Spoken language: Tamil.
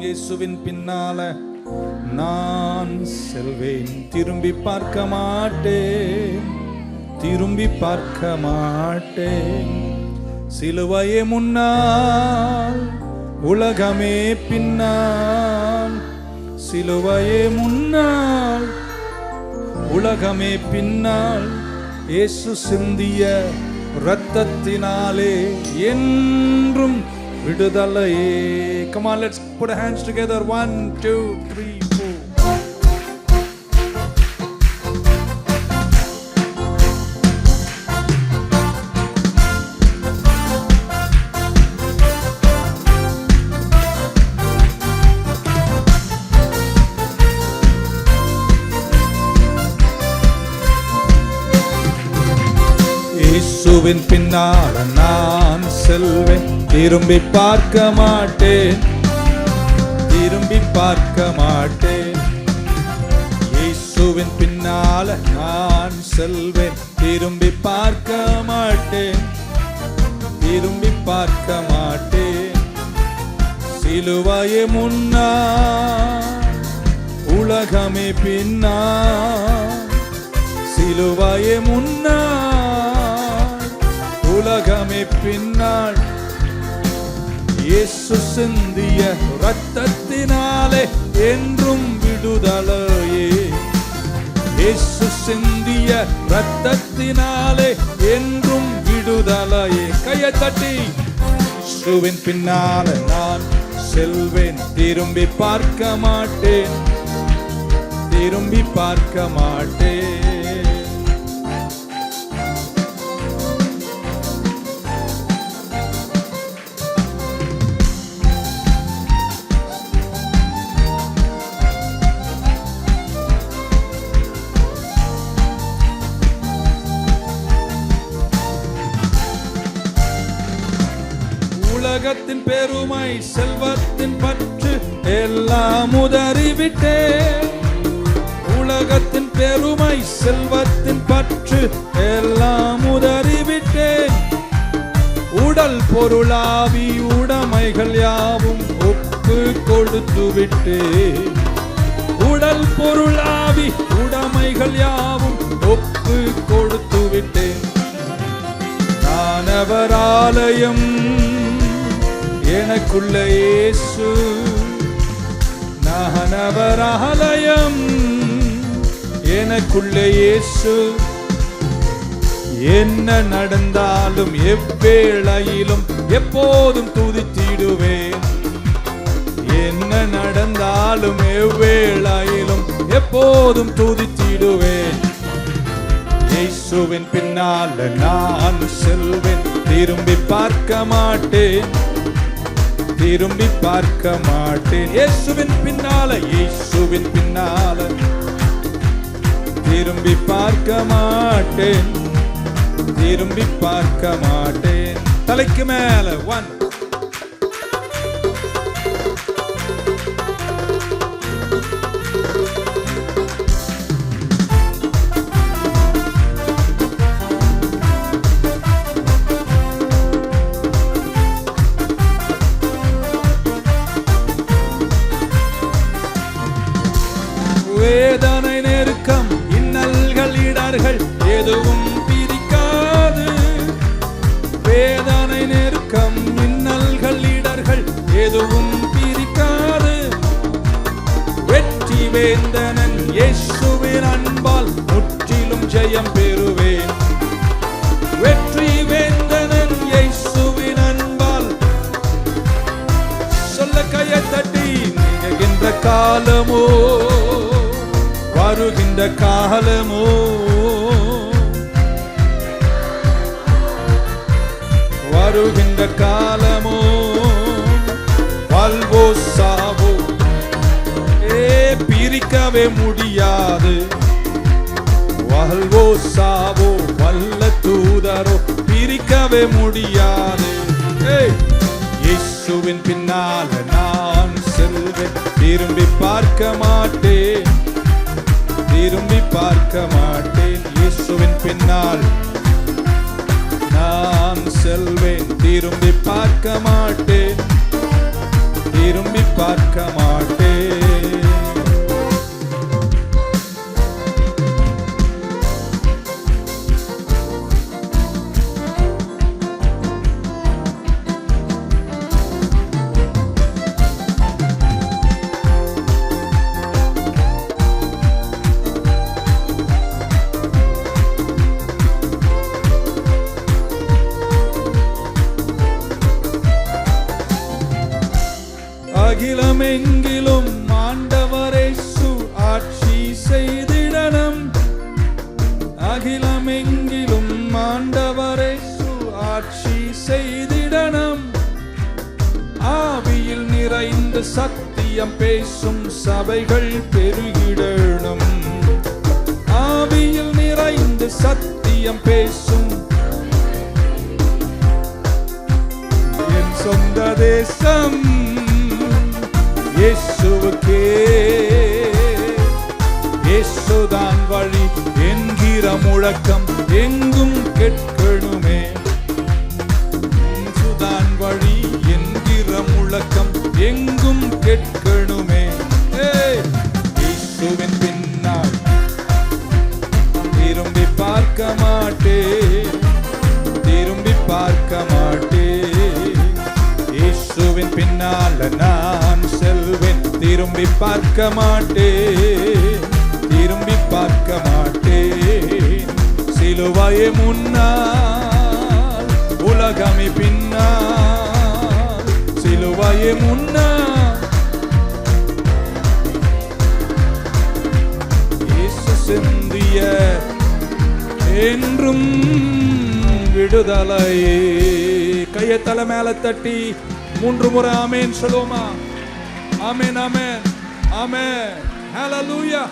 இயேசுவின் பின்னால நான் செல்வேன். திரும்பி பார்க்க மாட்டேன். திரும்பி பார்க்க மாட்டேன். சிலுவையே முன்னால் உலகமே பின்னால். சிலுவையே முன்னால் உலகமே பின்னால். இயேசு சிந்திய இரத்தத்தினாலே என்றும் விடுதலையே come on let's put our hands together one two three four இயேசுவின் பின்னால் நான் செல்வேன். திரும்பி பார்க்க மாட்டேன். திரும்பி பார்க்க மாட்டேன். இயேசுவின் பின்னால நான் செல்வேன். திரும்பி பார்க்க மாட்டேன். திரும்பி பார்க்க மாட்டேன். சிலுவையே முன்னா உலகமே பின்னா சிலுவையே முன்னா உலகமே பின்னாள் இயேசு சிந்திய ரத்தத்தினாலே என்றும் விடுதலையே. இயேசு சிந்திய ரத்தத்தினாலே என்றும் விடுதலையே. கையை தட்டி இயேசுவின் பின்னால நான் செல்வேன். திரும்பி பார்க்க மாட்டேன். திரும்பி பார்க்க மாட்டேன். உலகத்தின் பெருமை செல்வத்தின் பற்று எல்லாம் உதறிவிட்டேன் உலகத்தின் பெருமை செல்வத்தின் பற்று எல்லாம் உதறிவிட்டேன் உடல் பொருளாவி உடைமைகள் யாவும் ஒப்பு கொடுத்து விட்டேன் உடல் பொருளாவி உடைமைகள் யாவும் ஒப்பு கொடுத்து விட்டேன் நானவர் ஆலயம் எனக்குள்ள இயேசு. நானவர் ஆலயம். எனக்குள்ள இயேசு. என்ன நடந்தாலும் எவ்வேளையிலும் எப்போதும் துதித்திடுவேன். என்ன நடந்தாலும் எவ்வேளையிலும் எப்போதும் துதித்திடுவேன். இயேசுவின் பின்னால் நான் செல்வேன். திரும்பி பார்க்க மாட்டேன். திரும்பி பார்க்க மாட்டேன். இயேசுவின் பின்னால இயேசுவின் பின்னால. திரும்பி பார்க்க மாட்டேன். திரும்பி பார்க்க மாட்டேன். தலைக்கு மேல ஒன் விடார்கள். எதுவும் பிரிக்காது. வேதனை நெருக்கம் மின்னல்கள் இடர்கள். எதுவும் பிரிக்காது. வெற்றி வேந்தனன் இயேசுவின் அன்பால் முற்றிலும் ஜெயம் பெறுவேன். வெற்றி வேந்தனன் இயேசுவின் அன்பால். சொல்ல கையை தட்டி நீங்குகின்ற காலமோ வருகின்ற காலமோ வருகின்ற காலமோ? வல்வோ சாவோ? ஏ பிரிக்கவே முடியாது. வல்வோ சாவோ வல்ல தூதரோ பிரிக்கவே முடியாது. இயேசுவின் பின்னால நான் செல்வேன். திரும்பி பார்க்க மாட்டேன். திரும்பி பார்க்க மாட்டேன். இயேசுவின் பின்னால் நான் செல்வேன். திரும்பி பார்க்க மாட்டேன். திரும்பி பார்க்க மாட்டேன். ஆவியில் சத்தியம் பேசும் சபைகள் பெருகிடணும். ஆவியில் நிறைந்து சத்தியம் பேசும். என் சொந்த தேசம் இயேசுவுக்கே. இயேசுதான் வழி என்கிற முழக்கம் எங்கும் கேட்க பின்னால் நான் செல்வேன். திரும்பி பார்க்க மாட்டேன். திரும்பி பார்க்க மாட்டேன். சிலுவாயே முன்னால் உலகமே பின்னால். சிலுவாயே முன்னால். சிந்திய என்றும் விடுதலை கையை தலை மேல தட்டி மூன்று முறை ஆமேன் சொல்லுவோமா? ஆமேன் ஆமேன் ஆமேன். ஹalleluya